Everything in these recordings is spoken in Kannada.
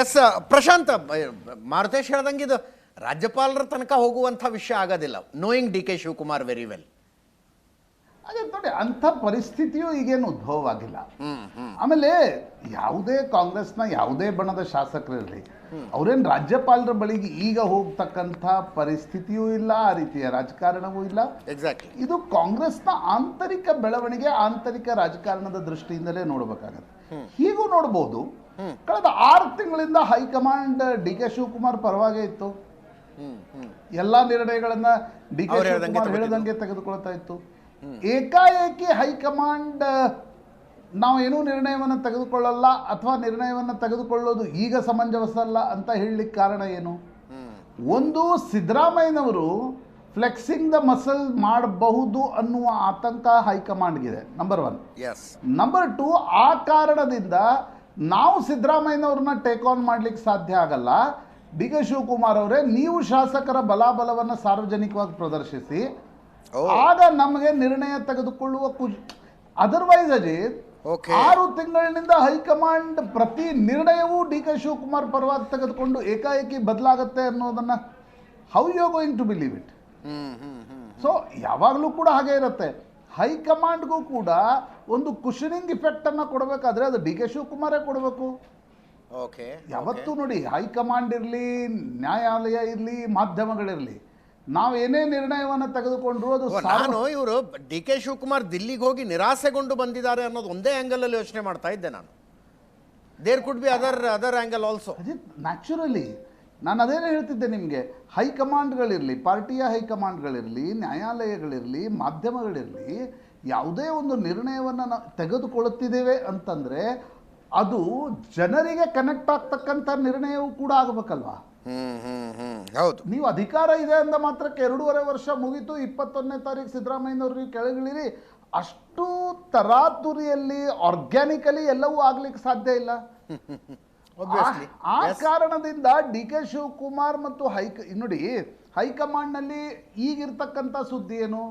ಎಸ್ ಪ್ರಶಾಂತ್ ಮಾರುತೇಶ್ ಹೇಳ್ದಂಗೆ ಇದು ರಾಜ್ಯಪಾಲರ ತನಕ ಹೋಗುವಂಥ ವಿಷಯ ಆಗೋದಿಲ್ಲ. Knowing D K Shivakumar very well ಅದೇ ನೋಡಿ ಅಂಥ ಪರಿಸ್ಥಿತಿಯು ಈಗೇನು ಉದ್ಭವವಾಗಿಲ್ಲ. ಆಮೇಲೆ ಯಾವುದೇ ಕಾಂಗ್ರೆಸ್ನ ಯಾವುದೇ ಬಣದ ಶಾಸಕರಿರಲಿ ಅವರೇನು ರಾಜ್ಯಪಾಲರ ಬಳಿಗೆ ಈಗ ಹೋಗ್ತಕ್ಕಂಥ ಪರಿಸ್ಥಿತಿಯೂ ಇಲ್ಲ ಆ ರೀತಿಯ ರಾಜಕಾರಣವೂ ಇಲ್ಲ. ಎಕ್ಸಾಕ್ಟ್ಲಿ ಇದು ಕಾಂಗ್ರೆಸ್ನ ಆಂತರಿಕ ಬೆಳವಣಿಗೆ ಆಂತರಿಕ ರಾಜಕಾರಣದ ದೃಷ್ಟಿಯಿಂದಲೇ ನೋಡಬೇಕಾಗತ್ತೆ. ಹೀಗೂ ನೋಡ್ಬೋದು ಕಳೆದ ಆರು ತಿಂಗಳಿಂದ high command D K Shivakumar ಪರವಾಗೇ ಇತ್ತು. ಎಲ್ಲಾ ನಿರ್ಣಯಗಳನ್ನ ಡಿ ಕೆ ಶಿವಕುಮಾರ್ ಹೇಳದಂಗೆ ತೆಗೆದುಕೊಳ್ತಾ ಇತ್ತು. ಏಕಾಏಕಿ ಹೈಕಮಾಂಡ್ ನಾವು ಏನೂ ನಿರ್ಣಯವನ್ನು ತೆಗೆದುಕೊಳ್ಳಲ್ಲ ಅಥವಾ ನಿರ್ಣಯವನ್ನು ತೆಗೆದುಕೊಳ್ಳೋದು ಈಗ ಸಮಂಜಸ ಅಲ್ಲ ಅಂತ ಹೇಳಲಿಕ್ಕೆ ಕಾರಣ ಏನು? ಒಂದು ಸಿದ್ದರಾಮಯ್ಯನವರು ಫ್ಲೆಕ್ಸಿಂಗ್ ದ ಮಸಲ್ ಮಾಡಬಹುದು ಅನ್ನುವ ಆತಂಕ ಹೈಕಮಾಂಡ್ಗಿದೆ. Number one yes number two ಆ ಕಾರಣದಿಂದ ನಾವು ಸಿದ್ದರಾಮಯ್ಯನವ್ರನ್ನ ಟೇಕ್ ಆನ್ ಮಾಡ್ಲಿಕ್ಕೆ ಸಾಧ್ಯ ಆಗಲ್ಲ. ಡಿ ಕೆ ಶಿವಕುಮಾರ್ ಅವರೇ ನೀವು ಶಾಸಕರ ಬಲಾಬಲವನ್ನು ಸಾರ್ವಜನಿಕವಾಗಿ ಪ್ರದರ್ಶಿಸಿ. ಆಗ ನಮಗೆ ನಿರ್ಣಯ ತೆಗೆದುಕೊಳ್ಳುವ ಕುಜ್ ಅದರ್ವೈಸ್ ಅಜಿತ್. ಆರು ತಿಂಗಳಿನಿಂದ ಹೈಕಮಾಂಡ್ ಪ್ರತಿ ನಿರ್ಣಯವೂ ಡಿ ಕೆ ಶಿವಕುಮಾರ್ ಪರವಾಗಿ ತೆಗೆದುಕೊಂಡು ಏಕಾಏಕಿ ಬದಲಾಗತ್ತೆ ಅನ್ನೋದನ್ನ how you going to believe it so ಯಾವಾಗಲೂ ಕೂಡ ಹಾಗೆ ಇರುತ್ತೆ. ಹೈಕಮಾಂಡ್ಗೂ ಕೂಡ ಒಂದು ಕುಷನಿಂಗ್ ಇಫೆಕ್ಟ್ ಅನ್ನ ಕೊಡಬೇಕಾದ್ರೆ ಅದು ಡಿ ಕೆ ಶಿವಕುಮಾರೇ ಕೊಡಬೇಕು. ಓಕೆ ಯಾವತ್ತೂ ನೋಡಿ ಹೈಕಮಾಂಡ್ ಇರಲಿ ನ್ಯಾಯಾಲಯ ಇರಲಿ ಮಾಧ್ಯಮಗಳಿರಲಿ ನಾವು ಏನೇ ನಿರ್ಣಯವನ್ನು ತೆಗೆದುಕೊಂಡ್ರು ಅದು ನಾನು ಇವರು ಡಿ ಕೆ ಶಿವಕುಮಾರ್ ದಿಲ್ಲಿಗೆ ಹೋಗಿ ನಿರಾಸೆಗೊಂಡು ಬಂದಿದ್ದಾರೆ ಅನ್ನೋದು ಒಂದೇ ಆಂಗಲ್ ಅಲ್ಲಿ ಯೋಚನೆ ಮಾಡ್ತಾ ಇದ್ದೆ ನಾನು. There could be other other angle also naturally ನಾನು ಅದೇನೇ ಹೇಳ್ತಿದ್ದೆ ನಿಮಗೆ ಹೈಕಮಾಂಡ್ಗಳಿರಲಿ ಪಾರ್ಟಿಯ ಹೈಕಮಾಂಡ್ಗಳಿರಲಿ ನ್ಯಾಯಾಲಯಗಳಿರಲಿ ಮಾಧ್ಯಮಗಳಿರಲಿ ಯಾವುದೇ ಒಂದು ನಿರ್ಣಯವನ್ನು ನಾವು ತೆಗೆದುಕೊಳ್ಳುತ್ತಿದ್ದೇವೆ ಅಂತಂದರೆ ಅದು ಜನರಿಗೆ ಕನೆಕ್ಟ್ ಆಗ್ತಕ್ಕಂಥ ನಿರ್ಣಯವೂ ಕೂಡ ಆಗಬೇಕಲ್ವಾ? ಹ್ಮ್ ಹ್ಮ್ ಹ್ಮ್. ಹೌದು. ನೀವು ಅಧಿಕಾರ ಇದೆ ಅಂದ ಮಾತ್ರಕ್ಕೆ ಎರಡೂವರೆ ವರ್ಷ ಮುಗೀತು ಇಪ್ಪತ್ತೊಂದನೇ ತಾರೀಕು ಸಿದ್ದರಾಮಯ್ಯನವ್ರಿಗೆ ನೀವು ಕೆಳಗಿಳಿರಿ ಅಷ್ಟು ತರಾತುರಿಯಲ್ಲಿ ಆರ್ಗ್ಯಾನಿಕಲಿ ಎಲ್ಲವೂ ಆಗ್ಲಿಕ್ಕೆ ಸಾಧ್ಯ ಇಲ್ಲ. ಆ- ಕಾರಣದಿಂದ ಡಿ ಕೆ ಶಿವಕುಮಾರ್ ಮತ್ತು ಹೈಕ ನೋಡಿ ಹೈಕಮಾಂಡ್ನಲ್ಲಿ ಈಗಿರ್ತಕ್ಕಂಥ ಸುದ್ದಿ ಏನು?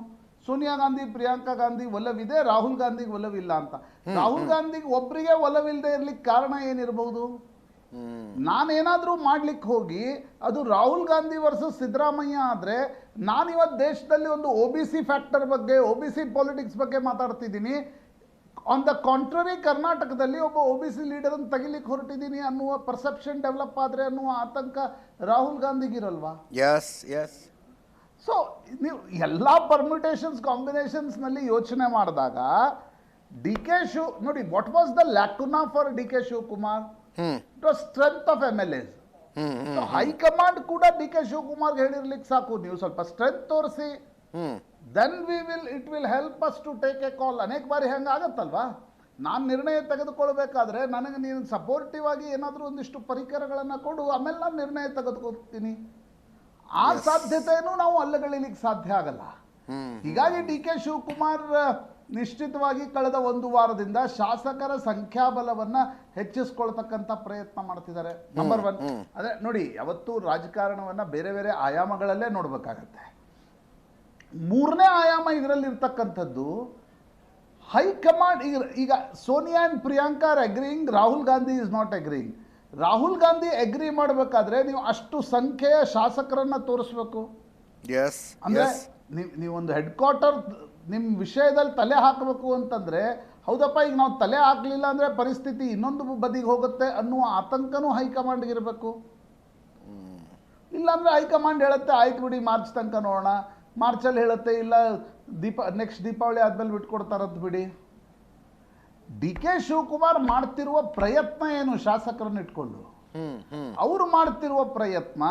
ಸೋನಿಯಾ ಗಾಂಧಿ ಪ್ರಿಯಾಂಕಾ ಗಾಂಧಿ ಒಲವಿದೆ ರಾಹುಲ್ ಗಾಂಧಿಗೆ ಒಲವಿಲ್ಲ ಅಂತ. ರಾಹುಲ್ ಗಾಂಧಿಗೆ ಒಬ್ಬರಿಗೆ ಒಲವಿಲ್ಲದೆ ಇರ್ಲಿಕ್ಕೆ ಕಾರಣ ಏನಿರಬಹುದು ನಾನೇನಾದರೂ ಮಾಡ್ಲಿಕ್ಕೆ ಹೋಗಿ ಅದು ರಾಹುಲ್ ಗಾಂಧಿ ವರ್ಸಸ್ ಸಿದ್ದರಾಮಯ್ಯ ಆದರೆ ನಾನಿವತ್ತು ದೇಶದಲ್ಲಿ ಒಂದು ಒ ಬಿ ಸಿ ಫ್ಯಾಕ್ಟರ್ ಬಗ್ಗೆ ಒ ಬಿ ಸಿ ಪಾಲಿಟಿಕ್ಸ್ ಬಗ್ಗೆ ಮಾತಾಡ್ತಿದ್ದೀನಿ. ಆನ್ ದ ಕಾಂಟ್ರರಿ ಕರ್ನಾಟಕದಲ್ಲಿ ಒಬ್ಬ ಒ ಬಿ ಸಿ ಲೀಡರನ್ನು ತೆಗಿಲಿಕ್ಕೆ ಹೊರಟಿದ್ದೀನಿ ಅನ್ನುವ ಪರ್ಸೆಪ್ಷನ್ ಡೆವಲಪ್ ಆದರೆ ಅನ್ನುವ ಆತಂಕ ರಾಹುಲ್ ಗಾಂಧಿಗಿರಲ್ವಾ? ಎಸ್ ಎಸ್ ಸೊ ನೀವು ಎಲ್ಲ ಪರ್ಮ್ಯುಟೇಷನ್ಸ್ ಕಾಂಬಿನೇಷನ್ಸ್ನಲ್ಲಿ ಯೋಚನೆ ಮಾಡಿದಾಗ ಡಿ ಕೆ ಶಿವ್ ನೋಡಿ what was the lacuna for D K Shivakumar? It was strength of M L S high command ಕೂಡ ಡಿ ಕೆ ಶಿವಕುಮಾರ್ಗೆ ಹೇಳಿರ್ಲಿಕ್ಕೆ ಸಾಕು. ನೀವು ಸ್ವಲ್ಪ ಸ್ಟ್ರೆಂತ್ ತೋರಿಸಿ. Then we will it will help us to take a call ಅನೇಕ ಬಾರಿ ಹೆಂಗೆ ಆಗತ್ತಲ್ವಾ ನಾನು ನಿರ್ಣಯ ತೆಗೆದುಕೊಳ್ಬೇಕಾದ್ರೆ ನನಗೆ ನೀನು ಸಪೋರ್ಟಿವ್ ಆಗಿ ಏನಾದರೂ ಒಂದಿಷ್ಟು ಪರಿಕರಗಳನ್ನು ಕೊಡು ಆಮೇಲೆ ನಾನು ನಿರ್ಣಯ ತೆಗೆದುಕೊಳ್ತೀನಿ. ಆ ಸಾಧ್ಯತೆಯನ್ನು ನಾವು ಅಲ್ಲಗಳಿಲಿಕ್ಕೆ ಸಾಧ್ಯ ಆಗಲ್ಲ. ಹೀಗಾಗಿ ಡಿ ಕೆ ಶಿವಕುಮಾರ್ ನಿಶ್ಚಿತವಾಗಿ ಕಳೆದ ಒಂದು ವಾರದಿಂದ ಶಾಸಕರ ಸಂಖ್ಯಾಬಲವನ್ನ ಹೆಚ್ಚಿಸ್ಕೊಳ್ತಕ್ಕಂಥ ಪ್ರಯತ್ನ ಮಾಡ್ತಿದ್ದಾರೆ. ನಂಬರ್ ಒನ್ ಅದೇ ನೋಡಿ ಯಾವತ್ತೂ ರಾಜಕಾರಣವನ್ನ ಬೇರೆ ಬೇರೆ ಆಯಾಮಗಳಲ್ಲೇ ನೋಡ್ಬೇಕಾಗತ್ತೆ. ಮೂರನೇ ಆಯಾಮ ಇದರಲ್ಲಿ ಇರ್ತಕ್ಕಂಥದ್ದು ಹೈಕಮಾಂಡ್ ಈಗ ಈಗ Sonia and Priyanka are agreeing Rahul Gandhi is not agreeing. Rahul Gandhi agree ಮಾಡಬೇಕಾದ್ರೆ ನೀವು ಅಷ್ಟು ಸಂಖ್ಯೆಯ ಶಾಸಕರನ್ನು ತೋರಿಸ್ಬೇಕು. ಎಸ್ ಅಂದರೆ ನೀವು ನೀವೊಂದು ಹೆಡ್ ಕ್ವಾರ್ಟರ್ ನಿಮ್ಮ ವಿಷಯದಲ್ಲಿ ತಲೆ ಹಾಕಬೇಕು ಅಂತಂದರೆ ಹೌದಪ್ಪ ಈಗ ನಾವು ತಲೆ ಹಾಕಲಿಲ್ಲ ಅಂದರೆ ಪರಿಸ್ಥಿತಿ ಇನ್ನೊಂದು ಬದಿಗೆ ಹೋಗುತ್ತೆ ಅನ್ನುವ ಆತಂಕನೂ ಹೈಕಮಾಂಡ್ಗೆ ಇರಬೇಕು. ಇಲ್ಲಾಂದರೆ ಹೈಕಮಾಂಡ್ ಹೇಳುತ್ತೆ ಆಯ್ತು ಬಿಡಿ ಮಾರ್ಚ್ ತನಕ ನೋಡೋಣ ಮಾರ್ಚಲ್ಲಿ ಹೇಳುತ್ತೆ ಇಲ್ಲ ದೀಪ ನೆಕ್ಸ್ಟ್ ದೀಪಾವಳಿ ಆದ್ಮೇಲೆ ಬಿಟ್ಕೊಡ್ತಾರದ್ದು ಬಿಡಿ. ಡಿ ಕೆ ಶಿವಕುಮಾರ್ ಮಾಡ್ತಿರುವ ಪ್ರಯತ್ನ ಏನು ಶಾಸಕರನ್ನ ಇಟ್ಕೊಂಡು? ಅವ್ರು ಮಾಡ್ತಿರುವ ಪ್ರಯತ್ನ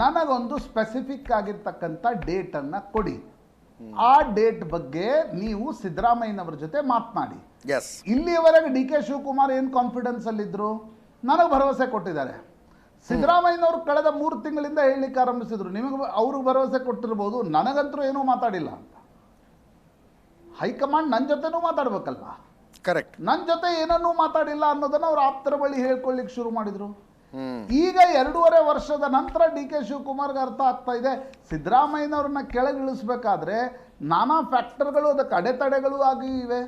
ನನಗೊಂದು ಸ್ಪೆಸಿಫಿಕ್ ಆಗಿರ್ತಕ್ಕಂಥ ಡೇಟನ್ನು ಕೊಡಿ. ಆ ಡೇಟ್ ಬಗ್ಗೆ ನೀವು ಸಿದ್ದರಾಮಯ್ಯನವ್ರ ಜೊತೆ ಮಾತನಾಡಿ. ಎಸ್ ಇಲ್ಲಿಯವರೆಗೆ ಡಿ ಕೆ ಶಿವಕುಮಾರ್ ಏನು ಕಾನ್ಫಿಡೆನ್ಸ್ ಅಲ್ಲಿದ್ರು? ನನಗೆ ಭರವಸೆ ಕೊಟ್ಟಿದ್ದಾರೆ. ಸಿದ್ದರಾಮಯ್ಯನವರು ಕಳೆದ ಮೂರು ತಿಂಗಳಿಂದ ಹೇಳಲಿಕ್ಕೆ ಆರಂಭಿಸಿದ್ರು. ನಿಮಗೆ ಅವ್ರಿಗೆ ಭರವಸೆ ಕೊಟ್ಟಿರ್ಬೋದು. ನನಗಂತೂ ಏನೂ ಮಾತಾಡಿಲ್ಲ ಅಂತ. ಹೈಕಮಾಂಡ್ ನನ್ನ ಜೊತೆನೂ ಮಾತಾಡಬೇಕಲ್ವ? ಕರೆಕ್ಟ್ ನನ್ನ ಜೊತೆ ಏನನ್ನೂ ಮಾತಾಡಿಲ್ಲ ಅನ್ನೋದನ್ನ ಅವರು ಆಪ್ತರ ಬಳಿ ಹೇಳ್ಕೊಳ್ಳಿಕ್ಕೆ ಶುರು ಮಾಡಿದ್ರು. ಈಗ ಎರಡೂವರೆ ವರ್ಷದ ನಂತರ ಡಿ ಕೆ ಶಿವಕುಮಾರ್ಗೆ ಅರ್ಥ ಆಗ್ತಾ ಇದೆ. ಸಿದ್ದರಾಮಯ್ಯನವ್ರನ್ನ ಕೆಳಗಿಳಿಸ್ಬೇಕಾದ್ರೆ ನಾನಾ ಫ್ಯಾಕ್ಟರ್ಗಳು ಅದಕ್ಕೆ ಅಡೆತಡೆಗಳು ಆಗಿ ಇವೆ.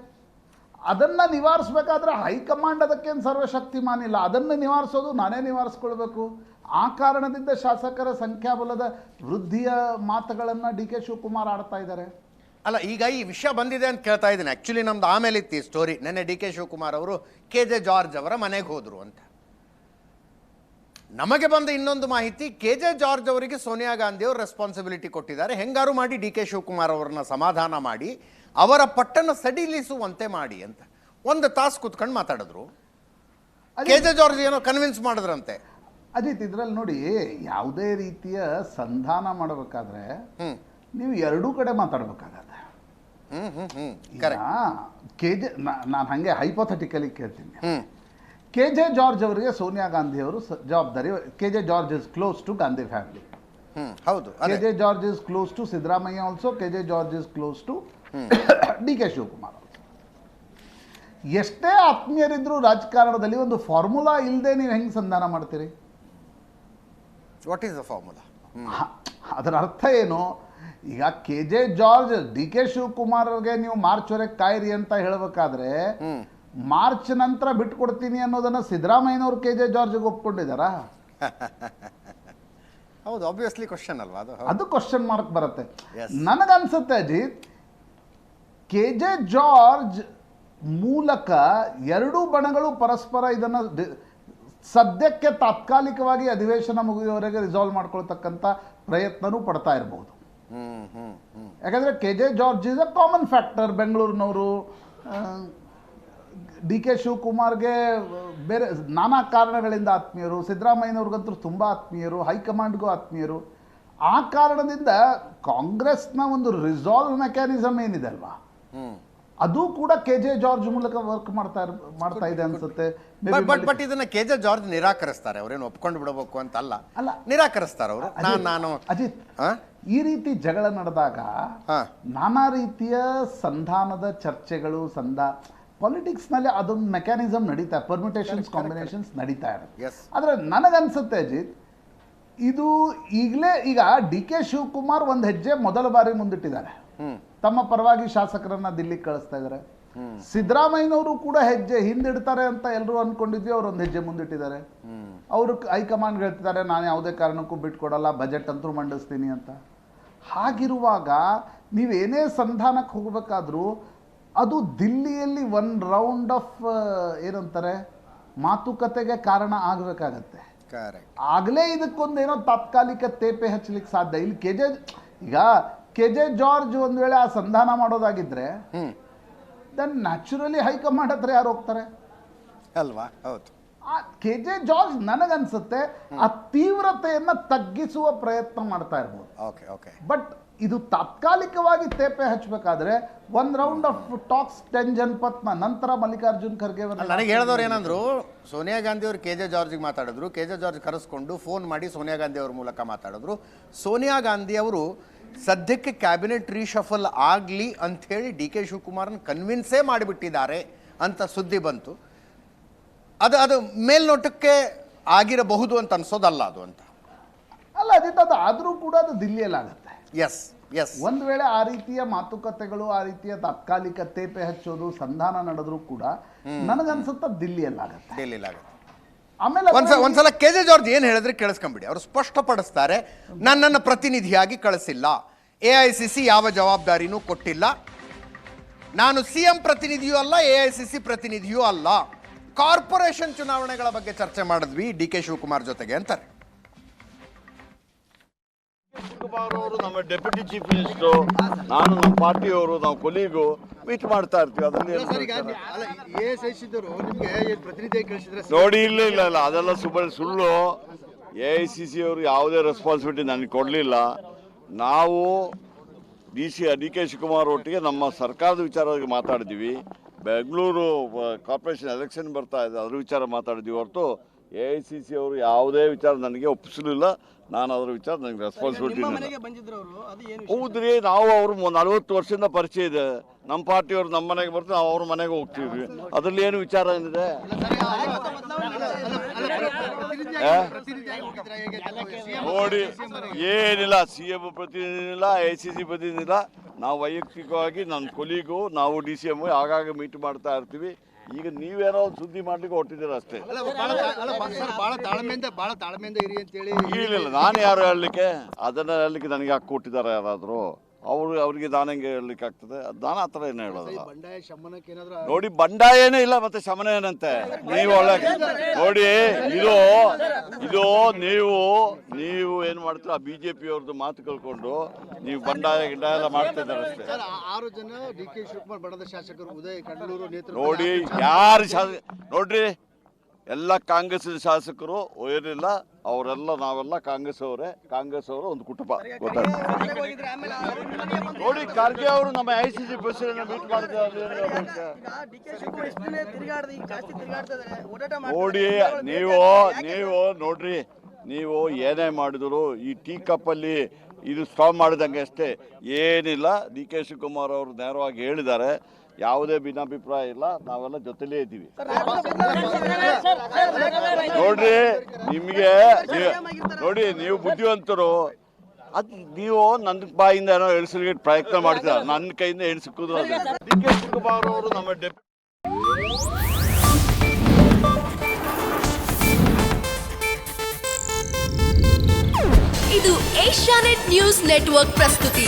ಅದನ್ನ ನಿವಾರಿಸ್ಬೇಕಾದ್ರೆ ಹೈಕಮಾಂಡ್ ಅದಕ್ಕೇನು ಸರ್ವಶಕ್ತಿಮಾನ ಇಲ್ಲ ಅದನ್ನು ನಿವಾರಿಸೋದು ನಾನೇ ನಿವಾರಿಸ್ಕೊಳ್ಬೇಕು. ಆ ಕಾರಣದಿಂದ ಶಾಸಕರ ಸಂಖ್ಯಾಬಲದ ವೃದ್ಧಿಯ ಮಾತುಗಳನ್ನು ಡಿ ಕೆ ಶಿವಕುಮಾರ್ ಆಡ್ತಾ ಇದ್ದಾರೆ. ಅಲ್ಲ, ಈಗ ಈ ವಿಷಯ ಬಂದಿದೆ ಅಂತ ಕೇಳ್ತಾ ಇದ್ದೀನಿ. ಆ್ಯಕ್ಚುಲಿ ನಮ್ದು ಆಮೇಲೆ ಇತ್ತು ಈ ಸ್ಟೋರಿ ನೆನ್ನೆ ಡಿ ಕೆ ಶಿವಕುಮಾರ್ ಅವರು ಕೆ ಜೆ ಜಾರ್ಜ್ ಅವರ ಮನೆಗೆ ಹೋದರು ಅಂತ. ನಮಗೆ ಬಂದ ಇನ್ನೊಂದು ಮಾಹಿತಿ, ಕೆ ಜೆ ಜಾರ್ಜ್ ಅವರಿಗೆ ಸೋನಿಯಾ ಗಾಂಧಿ ಅವರು ರೆಸ್ಪಾನ್ಸಿಬಿಲಿಟಿ ಕೊಟ್ಟಿದ್ದಾರೆ. ಹೆಂಗಾರು ಮಾಡಿ ಡಿ ಕೆ ಶಿವಕುಮಾರ್ ಅವರನ್ನ ಸಮಾಧಾನ ಮಾಡಿ. ಅವರ ಪಟ್ಟನ್ನು ಸಡಿಲಿಸುವಂತೆ ಮಾಡಿ ಅಂತ. ಒಂದು ತಾಸು ಕುತ್ಕೊಂಡು ಮಾತಾಡಿದ್ರು. ಕೆ ಜೆ ಜಾರ್ಜ್ ಏನೋ ಕನ್ವಿನ್ಸ್ ಮಾಡಿದ್ರಂತೆ. ಅಜಿತ್ ಇದರಲ್ಲಿ ನೋಡಿ ಯಾವುದೇ ರೀತಿಯ ಸಂಧಾನ ಮಾಡಬೇಕಾದ್ರೆ ನೀವು ಎರಡೂ ಕಡೆ ಮಾತಾಡ್ಬೇಕಾಗತ್ತೆ. ಕೆ ಜೆ ನಾನು ಹಂಗೆ ಹೈಪೋಥೆಟಿಕಲಿ ಕೇಳ್ತೀನಿ. ಕೆ ಜೆ ಜಾರ್ಜ್ ಅವರಿಗೆ ಸೋನಿಯಾ ಗಾಂಧಿ ಅವರು ಜವಾಬ್ದಾರಿ K J George is close to Gandhi family. ಹೌದು K J George is close to Siddaramaiah also K J George is close to D K Shivakumar. ಎಷ್ಟೇ ಆತ್ಮೀಯರಿದ್ರು ರಾಜಕಾರಣದಲ್ಲಿ ಒಂದು ಫಾರ್ಮುಲಾ ಇಲ್ಲದೆ ನೀವು ಹೆಂಗೆ ಸಂಧಾನ ಮಾಡ್ತೀರಿ? ವಾಟ್ ಈಸ್ ದ ಫಾರ್ಮುಲಾ ಅದರ ಅರ್ಥ ಏನು? ಈಗ K J George D K ಶಿವಕುಮಾರ್ಗೆ ನೀವು ಮಾರ್ಚ್ ವರೆಗೆ ಕಾಯಿರಿ ಅಂತ ಹೇಳಬೇಕಾದ್ರೆ ಮಾರ್ಚ್ ನಂತರ ಬಿಟ್ಕೊಡ್ತೀನಿ ಅನ್ನೋದನ್ನ ಸಿದ್ದರಾಮಯ್ಯನವರು ಕೆ ಜೆ ಜಾರ್ಜ್ಗೆ ಒಪ್ಕೊಂಡಿದ್ದಾರಾ? ಹೌದು ಆಬ್ವಿಯಸ್ಲಿ ಕ್ವಶನ್ ಅಲ್ವಾ ಅದು. ಅದು ಕ್ವಶನ್ ಮಾರ್ಕ್ ಬರುತ್ತೆ. ನನಗನ್ಸುತ್ತೆ ಅಜಿತ್ ಕೆ ಜೆ ಜಾರ್ಜ್ ಮೂಲಕ ಎರಡೂ ಬಣಗಳು ಪರಸ್ಪರ ಇದನ್ನು ಸದ್ಯಕ್ಕೆ ತಾತ್ಕಾಲಿಕವಾಗಿ ಅಧಿವೇಶನ ಮುಗಿಯುವವರೆಗೆ ರಿಸಾಲ್ವ್ ಮಾಡ್ಕೊಳ್ತಕ್ಕಂಥ ಪ್ರಯತ್ನನೂ ಪಡ್ತಾ ಇರಬಹುದು ಯಾಕಂದರೆ K J George is a common factor ಬೆಂಗಳೂರಿನವರು. D K ಶಿವಕುಮಾರ್ಗೆ ಬೇರೆ ನಾನಾ ಕಾರಣಗಳಿಂದ ಆತ್ಮೀಯರು ಸಿದ್ದರಾಮಯ್ಯನವ್ರಿಗಂತೂ ತುಂಬ ಆತ್ಮೀಯರು ಹೈಕಮಾಂಡ್ಗೂ ಆತ್ಮೀಯರು. ಆ ಕಾರಣದಿಂದ ಕಾಂಗ್ರೆಸ್ನ ಒಂದು ರಿಸಾಲ್ವ್ ಮೆಕ್ಯಾನಿಸಮ್ ಏನಿದೆ ಅಲ್ವಾ? ಅದು ಕೂಡ ಕೆ ಜೆ ಜಾರ್ಜ್ ಮೂಲಕ ವರ್ಕ್ ಮಾಡ್ತಾ ಇರ್- ಮಾಡ್ತಾ ಇದೆ ಅನ್ಸುತ್ತೆ. ಬಟ್ ಬಟ್ ಇದನ್ನ ಕೆ ಜೆ ಜಾರ್ಜ್ ನಿರಾಕರಿಸ್ತಾರೆ. ಅವ್ರೇನು ಒಪ್ಕೊಂಡು ಬಿಡಬೇಕು ಅಂತ ಅಲ್ಲ. ಅಲ್ಲ. ನಿರಾಕರಿಸ್ತಾರೆ ಅವರು. ನಾನು ಅಜಿತ್, ನಾನು ಅಜಿತ್ ಆ? ಈ ರೀತಿ ಜಗಳ ನಡೆದಾಗ. ನಾನಾ ರೀತಿಯ ಸಂಧಾನದ ಚರ್ಚೆಗಳು ಸಂಧಾ ಪಾಲಿಟಿಕ್ಸ್ನಲ್ಲಿ ಅದೊಂದು ಮೆಕ್ಯಾನಿಸಮ್ ನಡೀತಾ ಪರ್ಮಿಟೇಷನ್ಸ್ ಕಾಂಬಿನೇಷನ್ಸ್ ನಡೀತಾ ಇರುತ್ತೆ ಆದ್ರೆ ನನಗನ್ಸುತ್ತೆ ಅಜಿತ್ ಇದು ಈಗಲೇ ಈಗ ಡಿ ಕೆ ಶಿವಕುಮಾರ್ ಒಂದು ಹೆಜ್ಜೆ ಮೊದಲ ಬಾರಿ ಮುಂದಿಟ್ಟಿದ್ದಾರೆ. ತಮ್ಮ ಪರವಾಗಿ ಶಾಸಕರನ್ನ ದಿಲ್ಲಿಗೆ ಕಳಿಸ್ತಾ ಇದ್ದಾರೆ ಸಿದ್ದರಾಮಯ್ಯನವರು ಕೂಡ ಹೆಜ್ಜೆ ಹಿಂದಿಡ್ತಾರೆ ಅಂತ ಎಲ್ಲರೂ ಅನ್ಕೊಂಡಿದ್ವಿ ಅವ್ರು ಒಂದು ಹೆಜ್ಜೆ ಮುಂದಿಟ್ಟಿದ್ದಾರೆ. ಅವರು ಹೈಕಮಾಂಡ್ ಹೇಳ್ತಿದ್ದಾರೆ ನಾನು ಯಾವುದೇ ಕಾರಣಕ್ಕೂ ಬಿಟ್ಕೊಡಲ್ಲ ಬಜೆಟ್ ಅಂತೂ ಮಂಡಿಸ್ತೀನಿ ಅಂತ. ಹಾಗಿರುವಾಗ ನೀವೇನೇ ಸಂಧಾನಕ್ಕೆ ಹೋಗಬೇಕಾದ್ರೂ ಅದು ದಿಲ್ಲಿಯಲ್ಲಿ ಒನ್ ರೌಂಡ್ ಆಫ್ ಏನಂತಾರೆ ಮಾತುಕತೆಗೆ ಕಾರಣ ಆಗಬೇಕಾಗತ್ತೆ. ಆಗಲೇ ಇದಕ್ಕೊಂದೇನೋ ತಾತ್ಕಾಲಿಕ ತೇಪೆ ಹಚ್ಚಲಿಕ್ಕೆ ಸಾಧ್ಯ. ಇಲ್ಲಿ ಕೆ ಜೆ ಈಗ ಕೆ ಜೆ ಜಾರ್ಜ್ ಒಂದು ವೇಳೆ ಆ ಸಂಧಾನ ಮಾಡೋದಾಗಿದ್ರೆ ದೆನ್ ನ್ಯಾಚುರಲಿ ಹೈಕಮಾಂಡ್ ಹತ್ರ ಯಾರು ಹೋಗ್ತಾರೆ? ಅಲ್ವಾ? ಹೌದು. ಆ ಕೆ ಜೆ ಜಾರ್ಜ್ ನನಗನ್ಸುತ್ತೆ ಆ ತೀವ್ರತೆಯನ್ನ ತಗ್ಗಿಸುವ ಪ್ರಯತ್ನ ಮಾಡ್ತಾ ಇರ್ಬೋದು. ಓಕೆ ಓಕೆ ಬಟ್ ಇದು ತಾತ್ಕಾಲಿಕವಾಗಿ ತೇಪೆ ಹಚ್ಚಬೇಕಾದ್ರೆ ಒಂದ್ ರೌಂಡ್ ಆಫ್ ಟಾಕ್ಸ್ ಟೆನ್ ಜನಪತ್ನ ನಂತರ ಮಲ್ಲಿಕಾರ್ಜುನ್ ಖರ್ಗೆ ನನಗೆ ಹೇಳಿದವ್ರು ಏನಂದ್ರು ಸೋನಿಯಾ ಗಾಂಧಿ ಅವರು ಕೆ ಜೆ ಜಾರ್ಜ್ಗೆ ಮಾತಾಡಿದ್ರು ಕೆ ಜೆ ಜಾರ್ಜ್ ಕರೆಸ್ಕೊಂಡು ಫೋನ್ ಮಾಡಿ ಸೋನಿಯಾ ಗಾಂಧಿ ಅವ್ರ ಮೂಲಕ ಮಾತಾಡಿದ್ರು. ಸೋನಿಯಾ ಗಾಂಧಿ ಅವರು ಸದ್ಯಕ್ಕೆ ಕ್ಯಾಬಿನೆಟ್ ರೀಶಫಲ್ ಆಗಲಿ ಅಂಥೇಳಿ ಡಿ ಕೆ ಶಿವಕುಮಾರ್ನ ಕನ್ವಿನ್ಸೇ ಮಾಡಿಬಿಟ್ಟಿದ್ದಾರೆ ಅಂತ ಸುದ್ದಿ ಬಂತು. ಅದು ಅದು ಮೇಲ್ನೋಟಕ್ಕೆ ಆಗಿರಬಹುದು ಅಂತ ಅನ್ಸೋದಲ್ಲ ಅದು ಅಂತ. ಅಲ್ಲ ಅದಿತ್ತು ಅದು ಆದ್ರೂ ಕೂಡ ಅದು ದಿಲ್ಲಿಯಲ್ಲಿ ಆಗುತ್ತೆ. ಎಸ್ ಎಸ್ ಒಂದು ವೇಳೆ ಆ ರೀತಿಯ ಮಾತುಕತೆಗಳು ಆ ರೀತಿಯ ತಾತ್ಕಾಲಿಕ ತೇಪೆ ಹಚ್ಚೋದು ಸಂಧಾನ ನಡೆದ್ರೂ ಕೂಡ ನನಗನ್ಸುತ್ತ ದಿಲ್ಲಿಯಲ್ಲಾಗತ್ತೆ ಆಗುತ್ತೆ. ಡೆಲ್ಲಿಲಾಗುತ್ತೆ ಆಮೇಲೆ ಒಂದ್ಸಲ ಒಂದ್ಸಲ ಕೆ ಜೆ ಜಾರ್ಜ್ ಏನು ಹೇಳಿದ್ರೆ ಕೇಳಿಸ್ಕೊಂಬಿಡಿ. ಅವರು ಸ್ಪಷ್ಟಪಡಿಸ್ತಾರೆ ನನ್ನನ್ನು ಪ್ರತಿನಿಧಿಯಾಗಿ ಕಳಿಸಿಲ್ಲ. ಎ ಐ ಸಿ ಸಿ ಯಾವ ಜವಾಬ್ದಾರಿನೂ ಕೊಟ್ಟಿಲ್ಲ. ನಾನು ಸಿ ಎಂ ಪ್ರತಿನಿಧಿಯೂ ಅಲ್ಲ ಎ ಐ ಸಿ ಸಿ ಪ್ರತಿನಿಧಿಯೂ ಅಲ್ಲ. ಕಾರ್ಪೊರೇಷನ್ ಚುನಾವಣೆಗಳ ಬಗ್ಗೆ ಚರ್ಚೆ ಮಾಡಿದ್ವಿ ಡಿ ಕೆ ಶಿವಕುಮಾರ್ ಜೊತೆಗೆ ಅಂತಾರೆ. ಶಿವಕುಮಾರ್ ಅವರು ನಮ್ಮ ಡೆಪ್ಯೂಟಿ ಚೀಫ್ ಮಿನಿಸ್ಟರ್ ನಾನು ನಮ್ಮ ಪಾರ್ಟಿಯವರು ನಾವು ಕೊಲೀಗು ಮೀಟ್ ಮಾಡ್ತಾ ಇರ್ತೀವಿ ಅದನ್ನ? ನೋಡಿ ಇಲ್ಲ ಇಲ್ಲ ಇಲ್ಲ ಅದೆಲ್ಲ ಸುಮ್ಮನೆ ಸುಳ್ಳು. ಎ ಐ ಸಿ ಸಿ ಅವರು ಯಾವುದೇ ರೆಸ್ಪಾನ್ಸಿಬಿಲಿಟಿ ನನಗೆ ಕೊಡಲಿಲ್ಲ. ನಾವು D C D K Shivakumar ಒಟ್ಟಿಗೆ ನಮ್ಮ ಸರ್ಕಾರದ ವಿಚಾರವಾಗಿ ಮಾತಾಡಿದ್ದೀವಿ. ಬೆಂಗಳೂರು ಕಾರ್ಪೊರೇಷನ್ ಎಲೆಕ್ಷನ್ ಬರ್ತಾ ಇದೆ ಅದ್ರ ವಿಚಾರ ಮಾತಾಡಿದ್ದೀವಿ ಹೊರತು ಎ ಐ ಸಿ ಸಿ ಅವರು ಯಾವುದೇ ವಿಚಾರ ನನಗೆ ಒಪ್ಪಿಸಲಿಲ್ಲ. ನಾನು ಅದರ ವಿಚಾರ ನನಗೆ ರೆಸ್ಪಾನ್ಸಿಬಿಲಿಟಿ ಹೌದ್ರಿ ನಾವು ಅವರು ನಲವತ್ತು ವರ್ಷದಿಂದ ಪರಿಚಯ ಇದೆ. ನಮ್ಮ ಪಾರ್ಟಿಯವರು ನಮ್ಮ ಮನೆಗೆ ಬರ್ತಾರೆ ನಾವು ಅವ್ರ ಮನೆಗೆ ಹೋಗ್ತೀವಿ. ಅದರಲ್ಲಿ ಏನು ವಿಚಾರ ಏನಿದೆ? ನೋಡಿ ಏನಿಲ್ಲ ಸಿ ಎಂ ಪ್ರತಿನಿಧಿ ಇಲ್ಲ ಎ ಸಿ ಸಿ ಪ್ರತಿನಿಧಿ ಇಲ್ಲ ನಾವು ವೈಯಕ್ತಿಕವಾಗಿ ನನ್ನ ಕೊಲಿಗೂ ನಾವು ಡಿ ಸಿ ಎಂ ಆಗಾಗ ಮೀಟ್ ಮಾಡ್ತಾ ಇರ್ತೀವಿ. ಈಗ ನೀವೇನೋ ಒಂದು ಸುದ್ದಿ ಮಾಡ್ಲಿಕ್ಕೆ ಹೊಟ್ಟಿದ್ದೀರ ಅಷ್ಟೇ. ಅಲ್ಲ ಬಹಳ ಅಲ್ಲ ಸರ್ ಬಹಳ ತಾಳ್ಮೆಯಿಂದ ಬಹಳ ತಾಳ್ಮೆಯಿಂದ ಇರಿ ಅಂತೇಳಿ ಇಲ್ಲ ನಾನು ಯಾರು ಹೇಳಲಿಕ್ಕೆ? ಅದನ್ನ ಹೇಳಲಿಕ್ಕೆ ನನಗೆ ಹಾಕಿ ಕೊಟ್ಟಿದ್ದಾರೆ ಯಾರಾದರೂ? ಅವರು ಅವರಿಗೆ ದಾನ ಹೆಂಗೆ ಹೇಳಲಿಕ್ಕೆ ಆಗ್ತದೆ. ಅದು ನಾನು ಆ ಥರ ಏನು ಹೇಳೋದಿಲ್ಲ. ಬಂಡಾಯ ಶಮನಕ್ಕೆ ಏನಾದ್ರು ನೋಡಿ ಬಂಡಾಯನೇ ಇಲ್ಲ ಮತ್ತೆ ಶಮನ ಏನಂತೆ? ನೀವು ಒಳ್ಳೆ ನೋಡಿ ಇದು ಇದು ನೀವು ನೀವು ಏನು ಮಾಡ್ತೀರ? ಬಿ ಜೆ ಪಿ ಅವ್ರದ್ದು ಮಾತು ಕಳ್ಕೊಂಡು ನೀವು ಬಂಡಾಯ ಗಿಂಡಾಯ ಎಲ್ಲ ಮಾಡ್ತಿದ್ದಾರೆ ಅಷ್ಟೇ. ಸರ್ ಆರು ಜನ ಡಿ ಕೆ ಶಿವಕುಮಾರ್ ಬಣದ ಶಾಸಕರು ಉದಯ್ ಕಡಲೂರು ನೋಡಿ ಯಾರು ಶಾಸಕ ನೋಡ್ರಿ ಎಲ್ಲ ಕಾಂಗ್ರೆಸ್ ಶಾಸಕರು ಏನಿಲ್ಲ ಅವರೆಲ್ಲ ನಾವೆಲ್ಲ ಕಾಂಗ್ರೆಸ್ ಅವರೇ, ಕಾಂಗ್ರೆಸ್ ಅವರು ಒಂದು ಕುಟುಂಬ ಗೊತ್ತಾಯ್ತು. ನೋಡಿ, ಖರ್ಗೆ ಅವರು ನಮ್ಮ I C C president meet ಮಾಡಿದ್ದಾರೆ ನೋಡಿ, ನೀವು ನೀವು ನೋಡ್ರಿ, ನೀವು ಏನೇ ಮಾಡಿದ್ರು ಈ ಟೀ ಕಪ್ಪಲ್ಲಿ ಇದು ಸ್ಟಾಪ್ ಮಾಡಿದಂಗೆ ಅಷ್ಟೇ. ಏನಿಲ್ಲ, ಡಿ ಕೆ ಶಿವಕುಮಾರ್ ಅವರು ನೇರವಾಗಿ ಹೇಳಿದ್ದಾರೆ. ಯಾವುದೇ ಭಿನ್ನಾಭಿಪ್ರಾಯ ಇಲ್ಲ ನಾವೆಲ್ಲ ಜೊತೆಲೇ ಇದ್ದೀವಿ ನೋಡ್ರಿ ನಿಮಗೆ ನೋಡಿ ನೀವು ಬುದ್ಧಿವಂತರು ಅದು ನೀವು ನನ್ನ ಬಾಯಿಂದ ಏನೋ ಎಣಿಸಲಿಕ್ಕೆ ಪ್ರಯತ್ನ ಮಾಡ್ತೀರ ನನ್ನ ಕೈಯಿಂದ ಎಣಿಸಿಕ್ಕುದು ಅದು ಡಿ ಕೆ ಶಿವಕುಮಾರ್ ಅವರು ನಮ್ಮ ಡೆಪ್ ಇದು ಏಷ್ಯಾನೆಟ್ ನ್ಯೂಸ್ ನೆಟ್ವರ್ಕ್ ಪ್ರಸ್ತುತಿ